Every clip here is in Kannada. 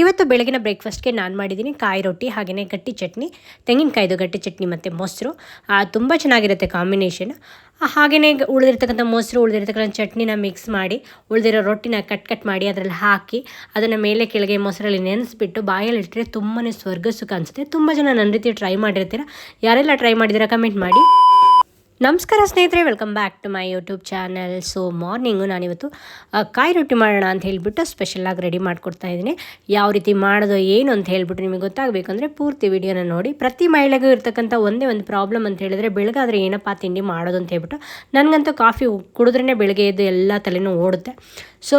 ಇವತ್ತು ಬೆಳಗಿನ ಬ್ರೇಕ್ಫಾಸ್ಟ್ಗೆ ನಾನು ಮಾಡಿದ್ದೀನಿ ಕಾಯಿ ರೊಟ್ಟಿ ಹಾಗೆಯೇ ಗಟ್ಟಿ ಚಟ್ನಿ, ತೆಂಗಿನಕಾಯ್ದು ಗಟ್ಟಿ ಚಟ್ನಿ ಮತ್ತು ಮೊಸರು. ತುಂಬ ಚೆನ್ನಾಗಿರುತ್ತೆ ಕಾಂಬಿನೇಷನ್. ಹಾಗೆಯೇ ಉಳಿದಿರ್ತಕ್ಕಂಥ ಮೊಸರು, ಉಳಿದಿರ್ತಕ್ಕಂಥ ಚಟ್ನಿನ ಮಿಕ್ಸ್ ಮಾಡಿ, ಉಳಿದಿರೋ ರೊಟ್ಟಿನ ಕಟ್ ಕಟ್ ಮಾಡಿ ಅದರಲ್ಲಿ ಹಾಕಿ, ಅದನ್ನು ಮೇಲೆ ಕೆಳಗೆ ಮೊಸರಲ್ಲಿ ನೆನೆಸ್ಬಿಟ್ಟು ಬಾಯಲ್ಲಿ ಇಟ್ಟರೆ ತುಂಬಾ ಸ್ವರ್ಗ ಸುಖ ಅನಿಸುತ್ತೆ. ತುಂಬ ಜನ ನನ್ನ ರೀತಿ ಟ್ರೈ ಮಾಡಿರ್ತೀರ? ಯಾರೆಲ್ಲ ಟ್ರೈ ಮಾಡಿದ್ದೀರಾ ಕಮೆಂಟ್ ಮಾಡಿ. ನಮಸ್ಕಾರ ಸ್ನೇಹಿತರೆ welcome back to my YouTube channel so morning ನಾನಿವತ್ತು ಕಾಯಿ ರೊಟ್ಟಿ ಮಾಡೋಣ ಅಂತ ಹೇಳಿಬಿಟ್ಟು ಸ್ಪೆಷಲಾಗಿ ರೆಡಿ ಮಾಡಿಕೊಡ್ತಾ ಇದ್ದೀನಿ. ಯಾವ ರೀತಿ ಮಾಡೋದು, ಏನು ಅಂತ ಹೇಳಿಬಿಟ್ಟು ನಿಮಗೆ ಗೊತ್ತಾಗಬೇಕಂದ್ರೆ ಪೂರ್ತಿ ವಿಡಿಯೋನ ನೋಡಿ. ಪ್ರತಿ ಮಹಿಳೆಗೂ ಇರ್ತಕ್ಕಂಥ ಒಂದೇ ಒಂದು ಪ್ರಾಬ್ಲಮ್ ಅಂತ ಹೇಳಿದ್ರೆ ಬೆಳಗಾದ್ರೆ ಏನಪ್ಪ ತಿಂಡಿ ಮಾಡೋದು ಅಂತ ಹೇಳ್ಬಿಟ್ಟು ನನಗಂತೂ ಕಾಫಿ ಕುಡಿದ್ರೇ ಬೆಳಗ್ಗೆ ಎದ್ದು ಎಲ್ಲ ತಲೆನೂ ಓಡುತ್ತೆ. ಸೊ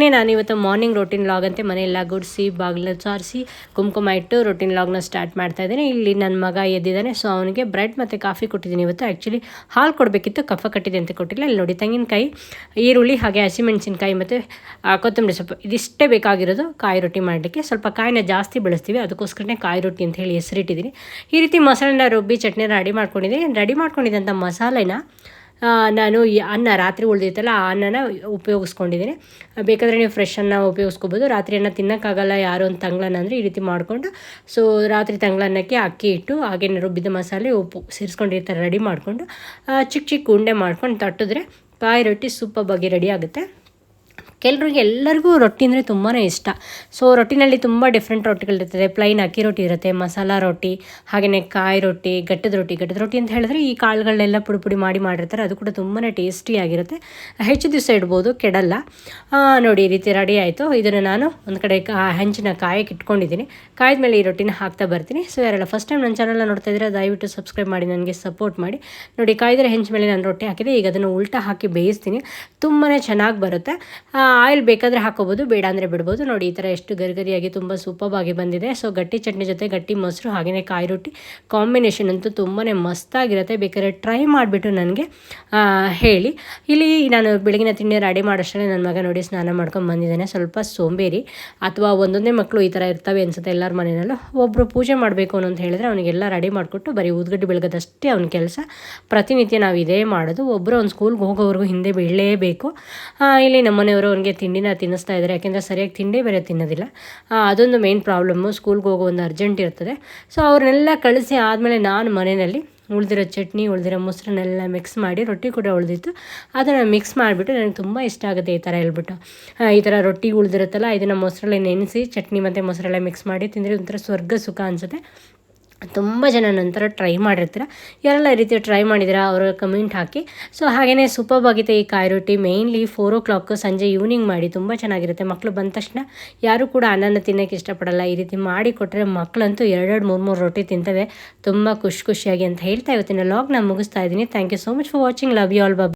ನಾನು ನಾನಿವತ್ತು ಮಾರ್ನಿಂಗ್ ರೊಟೀನ್ ಲಾಗ್ ಅಂತ ಮನೆಯೆಲ್ಲ ಗುಡಿಸಿ, ಬಾಗಿಲು ಸಾರಿಸಿ ಕುಂಕುಮ ಇಟ್ಟು ರೊಟೀನ್ ಲಾಗ್ನ ಸ್ಟಾರ್ಟ್ ಮಾಡ್ತಾ ಇದ್ದೀನಿ. ಇಲ್ಲಿ ನನ್ನ ಮಗ ಎದ್ದಿದ್ದಾನೆ ಸೊ ಅವನಿಗೆ ಬ್ರೆಡ್ ಮತ್ತು ಕಾಫಿ ಕೊಟ್ಟಿದ್ದೀನಿ ಇವತ್ತು. ಆ್ಯಕ್ಚುಲಿ ಹಾಲು ಕೊಡಬೇಕಿತ್ತು, ಕಫ ಕಟ್ಟಿದೆ ಅಂತ ಕೊಟ್ಟಿಲ್ಲ. ಇಲ್ಲಿ ನೋಡಿ, ತೆಂಗಿನಕಾಯಿ, ಈರುಳ್ಳಿ ಹಾಗೆ ಹಸಿಮೆಣಸಿನಕಾಯಿ ಮತ್ತು ಕೊತ್ತಂಬರಿ ಸೊಪ್ಪು, ಇದಿಷ್ಟೇ ಬೇಕಾಗಿರೋದು ಕಾಯಿ ರೊಟ್ಟಿ ಮಾಡಲಿಕ್ಕೆ. ಸ್ವಲ್ಪ ಕಾಯಿನ ಜಾಸ್ತಿ ಬೆಳೆಸ್ತೀವಿ, ಅದಕ್ಕೋಸ್ಕರನೇ ಕಾಯಿ ರೊಟ್ಟಿ ಅಂತ ಹೇಳಿ ಹೆಸರಿಟ್ಟಿದ್ದೀನಿ. ಈ ರೀತಿ ಮಸಾಲೆನ ರುಬ್ಬಿ, ಚಟ್ನಿನ ರೆಡಿ ಮಾಡ್ಕೊಂಡಿದ್ದೀನಿ. ರೆಡಿ ಮಾಡ್ಕೊಂಡಿದ್ದಂಥ ಮಸಾಲೆನ ನಾನು ಈ ಅನ್ನ ರಾತ್ರಿ ಉಳಿದಿತ್ತಲ್ಲ ಆ ಅನ್ನನ ಉಪಯೋಗಿಸ್ಕೊಂಡಿದ್ದೀನಿ. ಬೇಕಾದರೆ ನೀವು ಫ್ರೆಶ್ ಅನ್ನ ಉಪಯೋಗಿಸ್ಕೋಬೋದು. ರಾತ್ರಿ ಅನ್ನ ತಿನ್ನೋಕ್ಕಾಗಲ್ಲ ಯಾರು ಒಂದು ತಂಗ್ಳನ್ನ ಅಂದರೆ ಈ ರೀತಿ ಮಾಡಿಕೊಂಡು ಸೊ ರಾತ್ರಿ ತಂಗ್ಳನ್ನಕ್ಕೆ ಅಕ್ಕಿ ಇಟ್ಟು ಹಾಗೆ ರುಬ್ಬಿದ ಮಸಾಲೆ ಉಪ್ಪು ಸೇರಿಸ್ಕೊಂಡಿರ್ತಾರೆ, ರೆಡಿ ಮಾಡಿಕೊಂಡು ಚಿಕ್ಕ ಚಿಕ್ಕ ಉಂಡೆ ಮಾಡ್ಕೊಂಡು ತಟ್ಟಿದ್ರೆ ಕಾಯಿ ರೊಟ್ಟಿ ಸೂಪರ್ ರೆಡಿ ಆಗುತ್ತೆ. ಕೆಲವರಿಗೆ ಎಲ್ಲರಿಗೂ ರೊಟ್ಟಿ ಅಂದರೆ ತುಂಬಾ ಇಷ್ಟ. ಸೊ ರೊಟ್ಟಿನಲ್ಲಿ ತುಂಬ ಡಿಫ್ರೆಂಟ್ ರೊಟ್ಟಿಗಳಿರ್ತದೆ ಪ್ಲೈನ್ ಅಕ್ಕಿ ರೊಟ್ಟಿ ಇರುತ್ತೆ, ಮಸಾಲ ರೊಟ್ಟಿ ಹಾಗೆಯೇ ಕಾಯಿ ರೊಟ್ಟಿ, ಗಟ್ಟದ ರೊಟ್ಟಿ ಗಟ್ಟದ ರೊಟ್ಟಿ ಅಂತ ಹೇಳಿದ್ರೆ ಈ ಕಾಳುಗಳನ್ನೆಲ್ಲ ಪುಡಿ ಪುಡಿ ಮಾಡಿ ಮಾಡಿರ್ತಾರೆ. ಅದು ಕೂಡ ತುಂಬಾ ಟೇಸ್ಟಿಯಾಗಿರುತ್ತೆ ಹೆಚ್ಚು ದಿವಸ ಇಡ್ಬೋದು, ಕೆಡಲ್ಲ. ನೋಡಿ, ಈ ರೀತಿ ರೆಡಿ ಆಯಿತು. ಇದನ್ನು ನಾನು ಒಂದು ಕಡೆ ಹೆಂಚಿನ ಕಾಯಕ್ಕೆ ಇಟ್ಕೊಂಡಿದ್ದೀನಿ. ಕಾಯ್ದ ಮೇಲೆ ಈ ರೊಟ್ಟಿನ ಹಾಕ್ತಾ ಬರ್ತೀನಿ. ಸೊ ಯಾರೆಲ್ಲ ಫಸ್ಟ್ ಟೈಮ್ ನನ್ನ ಚಾನಲ್ನ ನೋಡ್ತಾ ಇದ್ದರೆ, ದಯವಿಟ್ಟು ಸಬ್ಸ್ಕ್ರೈಬ್ ಮಾಡಿ, ನನಗೆ ಸಪೋರ್ಟ್ ಮಾಡಿ. ನೋಡಿ, ಕಾಯ್ದರೆ ಹೆಂಚ ಮೇಲೆ ನಾನು ರೊಟ್ಟಿ ಹಾಕಿದೆ. ಈಗ ಅದನ್ನು ಉಲ್ಟಾ ಹಾಕಿ ಬೇಯಿಸ್ತೀನಿ. ತುಂಬಾ ಚೆನ್ನಾಗಿ ಬರುತ್ತೆ. ಆಯಿಲ್ ಬೇಕಾದರೆ ಹಾಕೋಬೋದು, ಬೇಡ ಅಂದರೆ ಬಿಡ್ಬೋದು. ನೋಡಿ, ಈ ಥರ ಎಷ್ಟು ಗರಿಗರಿಯಾಗಿ ತುಂಬ ಸೂಪರ್ಬಾಗಿ ಬಂದಿದೆ. ಸೊ ಗಟ್ಟಿ ಚಟ್ನಿ ಜೊತೆ ಗಟ್ಟಿ ಮೊಸರು ಹಾಗೆಯೇ ಕಾಯಿ ರೊಟ್ಟಿ. ಕಾಂಬಿನೇಷನ್ ಅಂತೂ ತುಂಬಾ ಮಸ್ತಾಗಿರುತ್ತೆ. ಬೇಕಾದ್ರೆ ಟ್ರೈ ಮಾಡಿಬಿಟ್ಟು ನನಗೆ ಹೇಳಿ. ಇಲ್ಲಿ ನಾನು ಬೆಳಗಿನ ತಿಂಡಿ ರೆಡಿ ಮಾಡೋಷ್ಟೇ ನನ್ನ ಮಗ ನೋಡಿ ಸ್ನಾನ ಮಾಡ್ಕೊಂಡು ಬಂದಿದ್ದಾನೆ. ಸ್ವಲ್ಪ ಸೋಂಬೇರಿ ಅಥವಾ ಒಂದೊಂದೇ ಮಕ್ಕಳು ಈ ಥರ ಇರ್ತವೆ ಅನ್ಸುತ್ತೆ ಎಲ್ಲರ ಮನೆಯಲ್ಲೂ. ಒಬ್ಬರು ಪೂಜೆ ಮಾಡಬೇಕು ಅಂತ ಹೇಳಿದ್ರೆ ಅವನಿಗೆಲ್ಲ ರೆಡಿ ಮಾಡಿಕೊಟ್ಟು ಬರೀ ಊದ್ಗಡ್ಡಿ ಬೆಳಗೋದಷ್ಟೇ ಅವನ ಕೆಲಸ. ಪ್ರತಿನಿತ್ಯ ನಾವು ಇದೇ ಮಾಡೋದು. ಒಬ್ಬರು ಅವ್ನು ಸ್ಕೂಲ್ಗೆ ಹೋಗೋವರೆಗೂ ಹಿಂದೆ ಬೀಳಲೇಬೇಕು. ಇಲ್ಲಿ ನಮ್ಮ ಮನೆಯವರು ಅವನಿಗೆ ತಿಂಡಿನ ತಿನ್ನಿಸ್ತಾ ಇದ್ದಾರೆ. ಯಾಕೆಂದರೆ ಸರಿಯಾಗಿ ತಿಂಡಿ ಬೇರೆ ತಿನ್ನೋದಿಲ್ಲ. ಅದೊಂದು ಮೇನ್ ಪ್ರಾಬ್ಲಮ್ಮು ಸ್ಕೂಲ್ಗೆ ಹೋಗೋ ಒಂದು ಅರ್ಜೆಂಟ್ ಇರ್ತದೆ. ಸೊ ಅವ್ರನ್ನೆಲ್ಲ ಕಳಿಸಿ ಆದಮೇಲೆ ನಾನು ಮನೆಯಲ್ಲಿ ಉಳಿದಿರೋ ಚಟ್ನಿ, ಉಳಿದಿರೋ ಮೊಸರನ್ನೆಲ್ಲ ಮಿಕ್ಸ್ ಮಾಡಿ ರೊಟ್ಟಿ ಕೂಡ ಉಳಿದಿತ್ತು. ಅದನ್ನು ಮಿಕ್ಸ್ ಮಾಡಿಬಿಟ್ಟು ನನಗೆ ತುಂಬ ಇಷ್ಟ ಆಗುತ್ತೆ ಈ ಥರ ಹೇಳ್ಬಿಟ್ಟು. ಈ ಥರ ರೊಟ್ಟಿ ಉಳಿದಿರುತ್ತಲ್ಲ, ಇದನ್ನು ಮೊಸರಲ್ಲಿ ನೆನೆಸಿ, ಚಟ್ನಿ ಮತ್ತು ಮೊಸರಲ್ಲೇ ಮಿಕ್ಸ್ ಮಾಡಿ ತಿಂದರೆ ಒಂಥರ ಸ್ವರ್ಗ ಸುಖ ಅನಿಸುತ್ತೆ. ತುಂಬ ಜನ ನಂತರ ಟ್ರೈ ಮಾಡಿರ್ತೀರ. ಯಾರೆಲ್ಲ ಈ ರೀತಿ ಟ್ರೈ ಮಾಡಿದ್ದೀರಾ ಅವರ ಕಮೆಂಟ್ ಹಾಕಿ. ಸೊ ಹಾಗೆಯೇ ಸೂಪರ್ ಆಗಿದೆ ಈ ಕಾಯಿ ರೊಟ್ಟಿ. ಮೇಯ್ನ್ಲಿ ಫೋರ್ ಓ ಕ್ಲಾಕ್ ಸಂಜೆ ಈವ್ನಿಂಗ್ ಮಾಡಿ ತುಂಬ ಚೆನ್ನಾಗಿರುತ್ತೆ. ಮಕ್ಕಳು ಬಂದ ತಕ್ಷಣ ಯಾರು ಕೂಡ ಅನ್ನನ ತಿನ್ನೋಕ್ಕೆ ಇಷ್ಟಪಡಲ್ಲ. ಈ ರೀತಿ ಮಾಡಿ ಕೊಟ್ಟರೆ ಮಕ್ಕಳಂತೂ ಎರಡೆರಡು, ಮೂರು ಮೂರು ರೊಟ್ಟಿ ತಿಂತವೆ. ತುಂಬ ಖುಷಿ ಖುಷಿಯಾಗಿ ಅಂತ ಹೇಳ್ತಾ ಇವತ್ತಿನ ಲಾಗ್ ನಾನು ಮುಗಿಸ್ತಾ ಇದ್ದೀನಿ. Thank you so much for watching love you all Bob